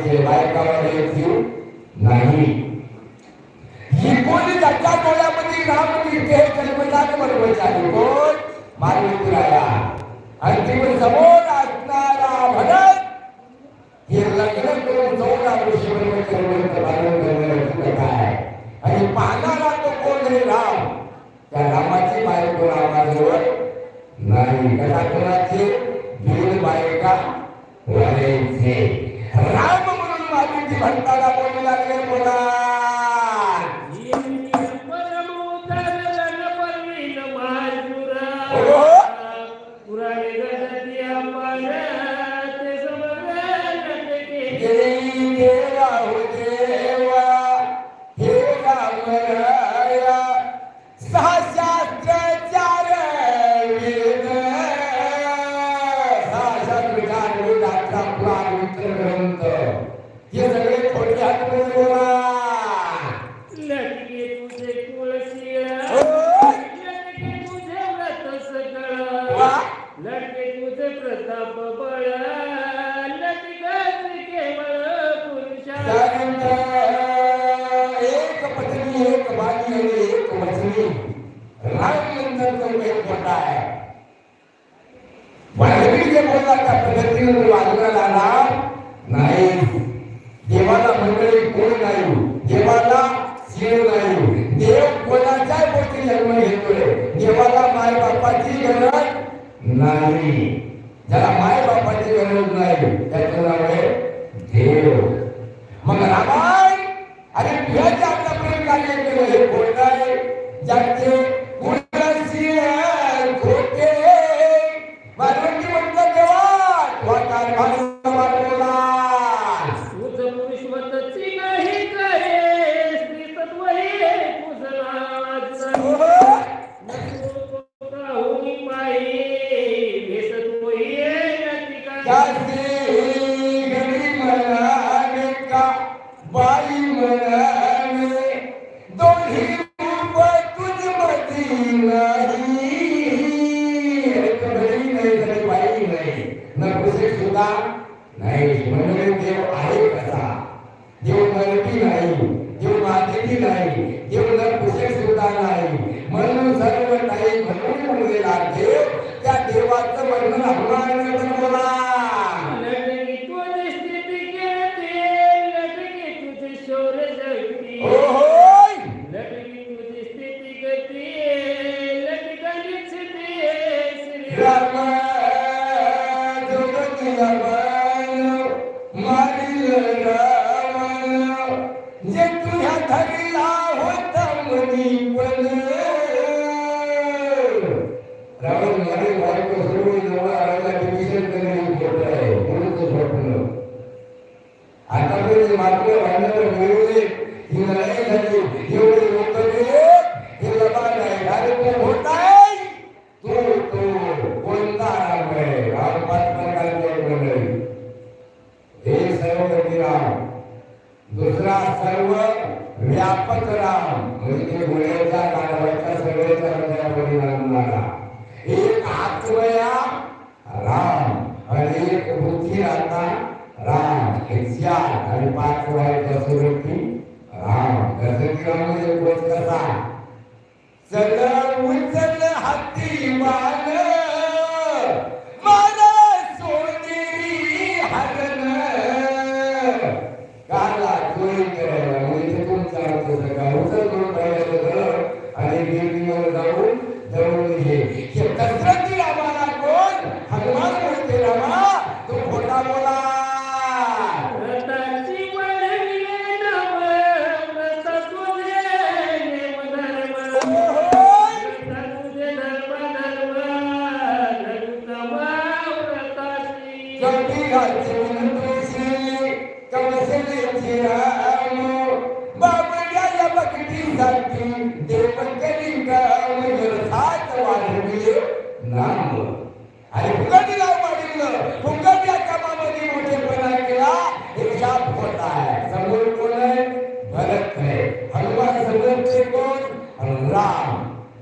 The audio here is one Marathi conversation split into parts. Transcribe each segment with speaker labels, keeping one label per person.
Speaker 1: जे बायकामध्ये जीव नाही. कोण त्याच्या डोळ्यामध्ये राम तिथे जन्मदान बरोबर झाले कोण? मानवित्राया अंतिम समोर असणारा हे लग्न आणि पाहणारा तो कोण हे राम. त्या रामाची बायको रामाजवळ नाही. कथा कोणाचे बायका वरायचे ramah menunggu di bandara mobil akhir बापाची गरज नाही. ज्याला माय बापाची गरज नाही त्याचं नाव आहे देव. मग रामायण आणि तुझ्याचे आपलं प्रेम कार्य केलं हे कोण आहे. ज्याचे नरकुसे सुद्धा नाही। म्हणजे देव आहे कसा देव नरटी नाही देव मातेटी नाही देव नरकुसे सुद्धा नाही। म्हणून सर्व काही म्हणून म्हणलेला लागते त्या देवाचं वर्णन होणार ¡Muchas gracias!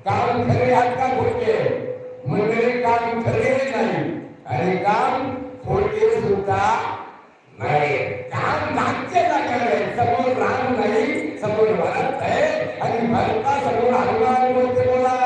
Speaker 1: काम खरे आहेत का खोटे म्हणजे काम खरे नाही. आणि काम खोटे सुद्धा नाही. काम नाट्य जागेवर समोर राम नाही समोर भरत आहे. आणि भारतासमोर हनुमान बोलते बोला.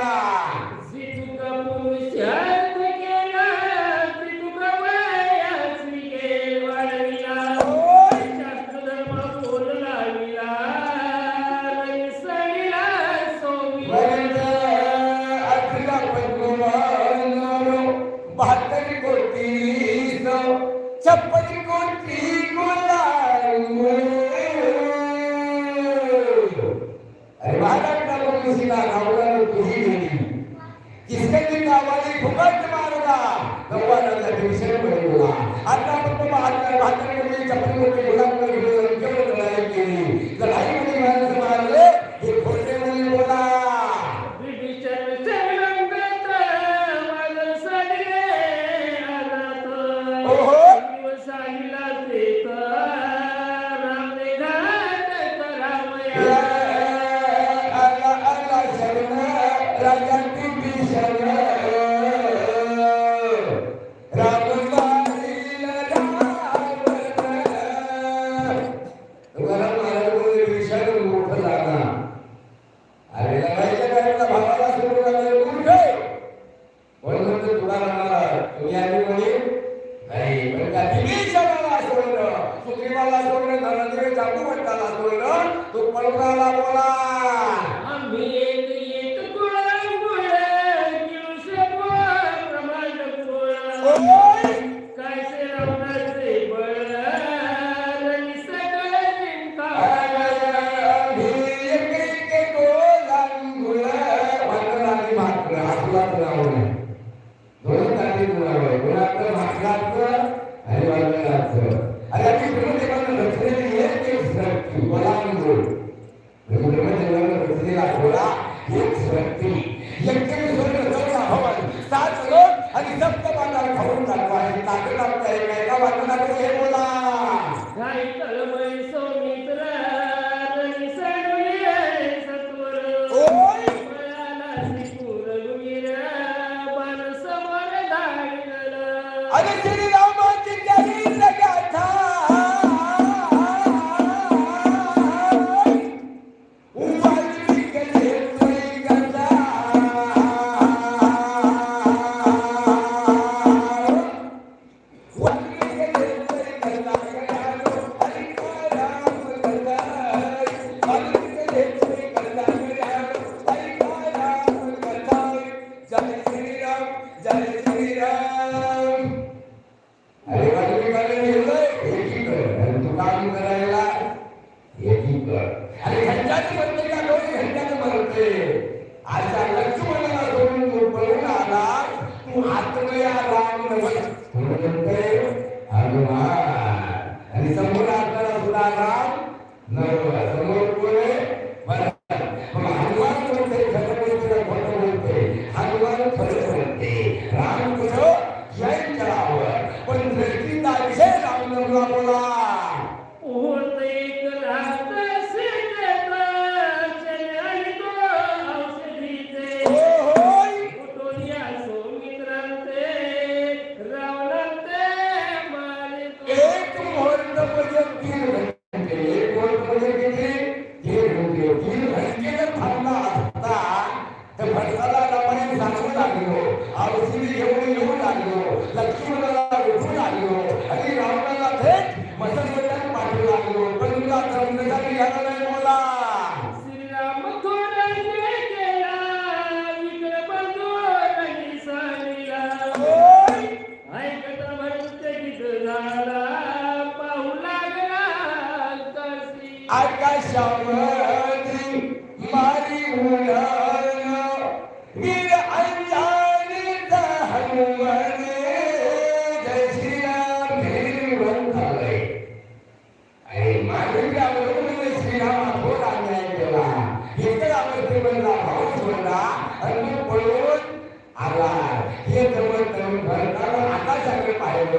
Speaker 1: विषय में बोला आत्मा को आत्मा आत्मा के लिए चपली में बोला विभीषणाला सोडलं. सुग्रीवाला सोडलं धनंजय चालू भट्टाला सोडलं. तुकमलकाला बोला.
Speaker 2: आम्ही
Speaker 1: ఆ ఒత్తిడి ఎవరు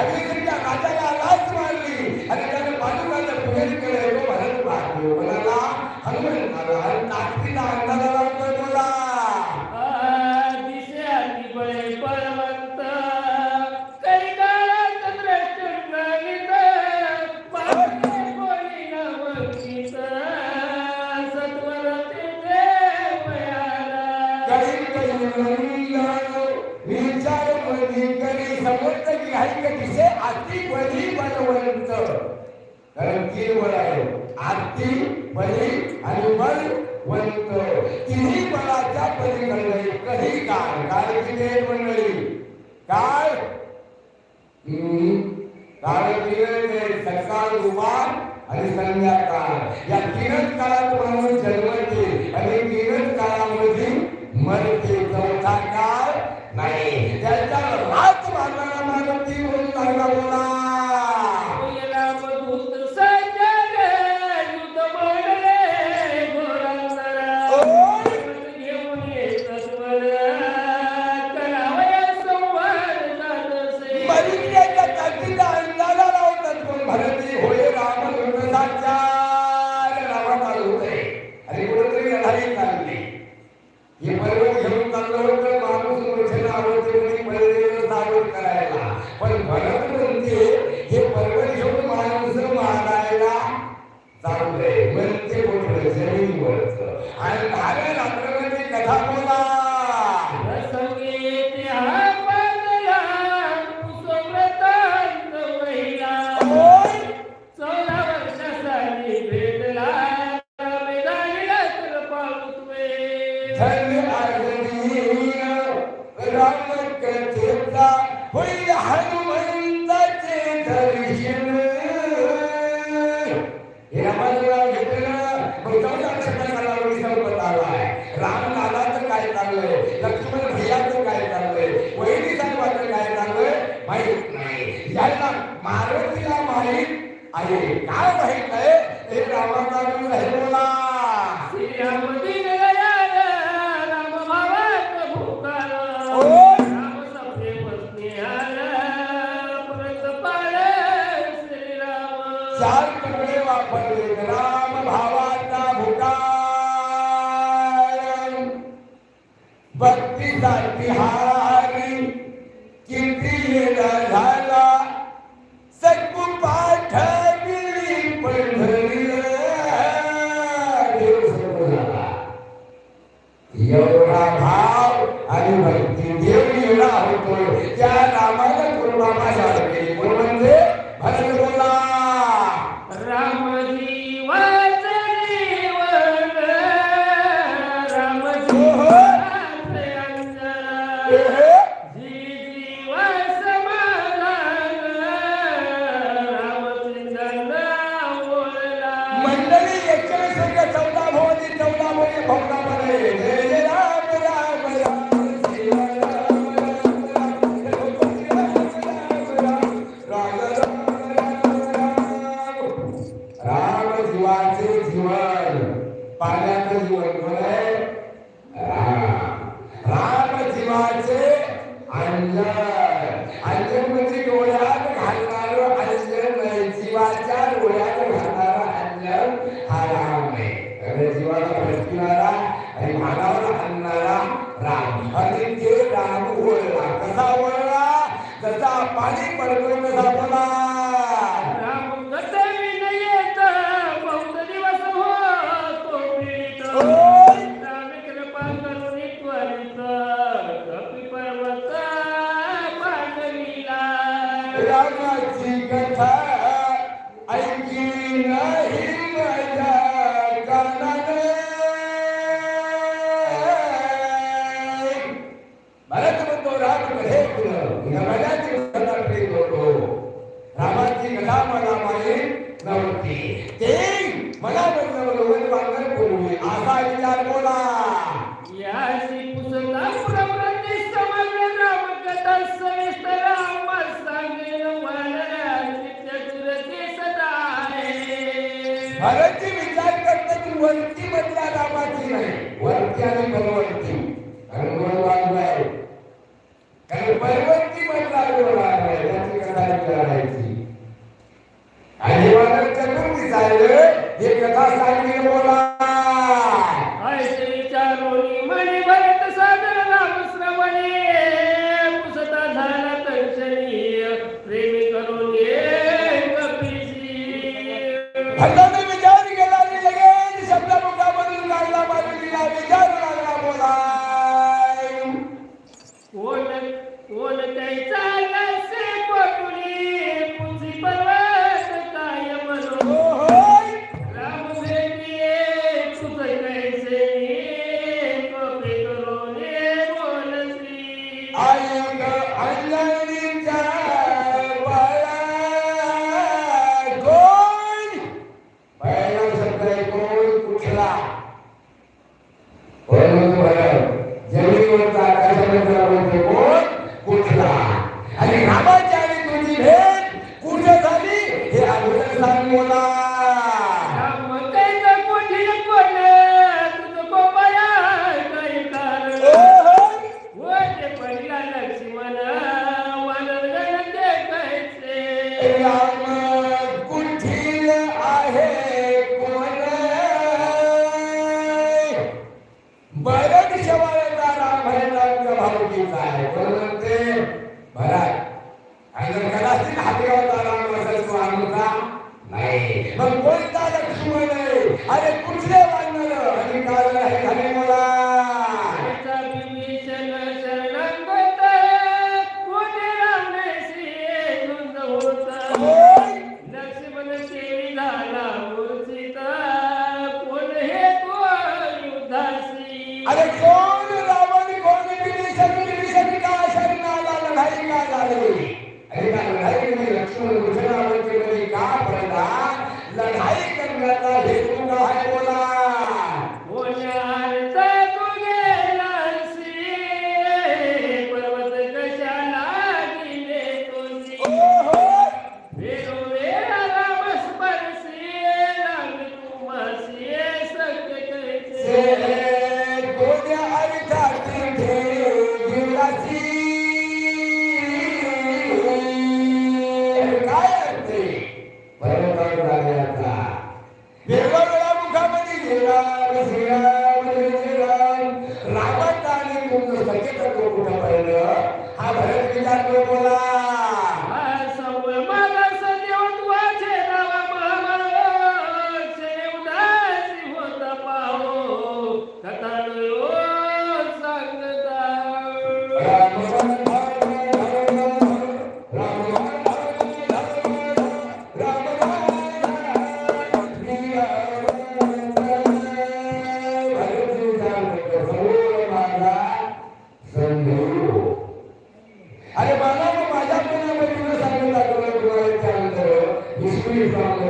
Speaker 1: अग्निक्रिया राजाला लाच मारली. आणि त्याने भक्ती साठी हारी किती येणार झाला. माझी कथा ऐकी नाही माझ्या. हे कथा सांगली बोला.
Speaker 2: que se काय
Speaker 1: असते परमात्मा लागण्याचा देवाला मुखामध्ये गेला श्रीराम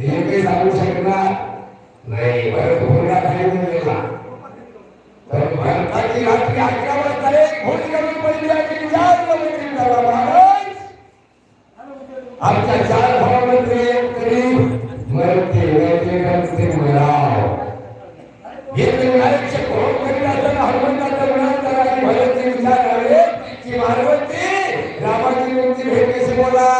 Speaker 1: हे सांगू शकणार? नाही भरत भोरडा खाली गेला तर भरताची रात्री अकरा वाजता एक घोडी करून पडली आणि चार मंत्री झाला महाराज. आमच्या चार भावमंत्री एक करीब मरते वैद्य करते मराव. घेतले आयुष्य कोण करीत असताना हनुमंताचा गुणात आणि भरतचे विचार आले की मानवती रामाची मुक्ती भेटण्याशी बोला.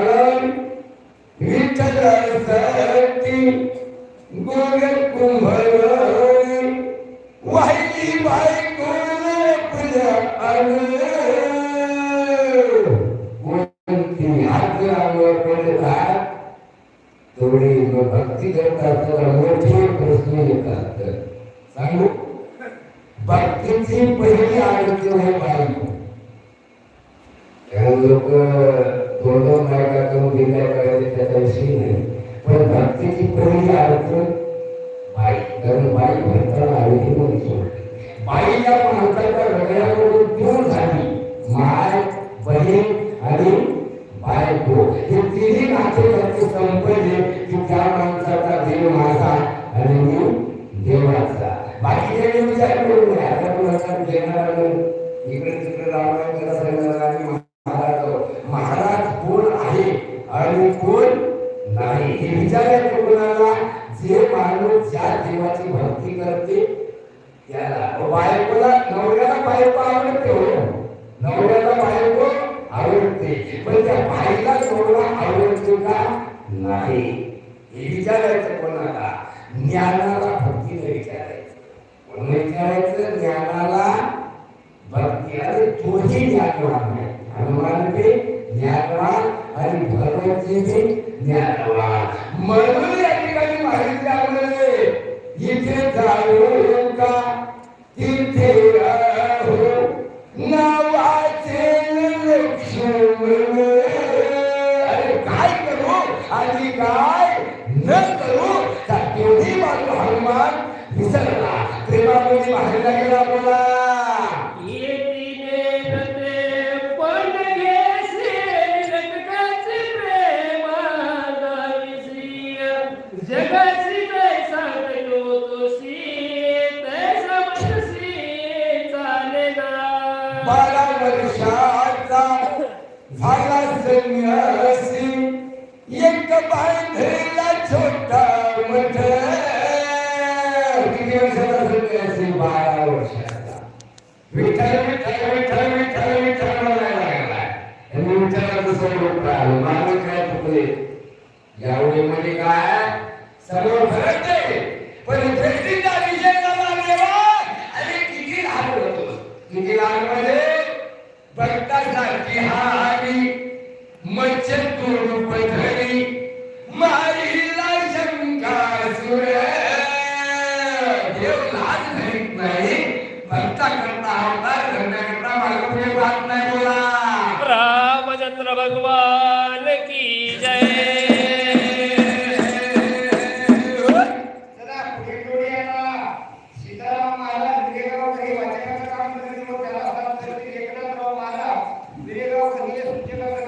Speaker 1: கலன் வீட்டை
Speaker 2: அரசி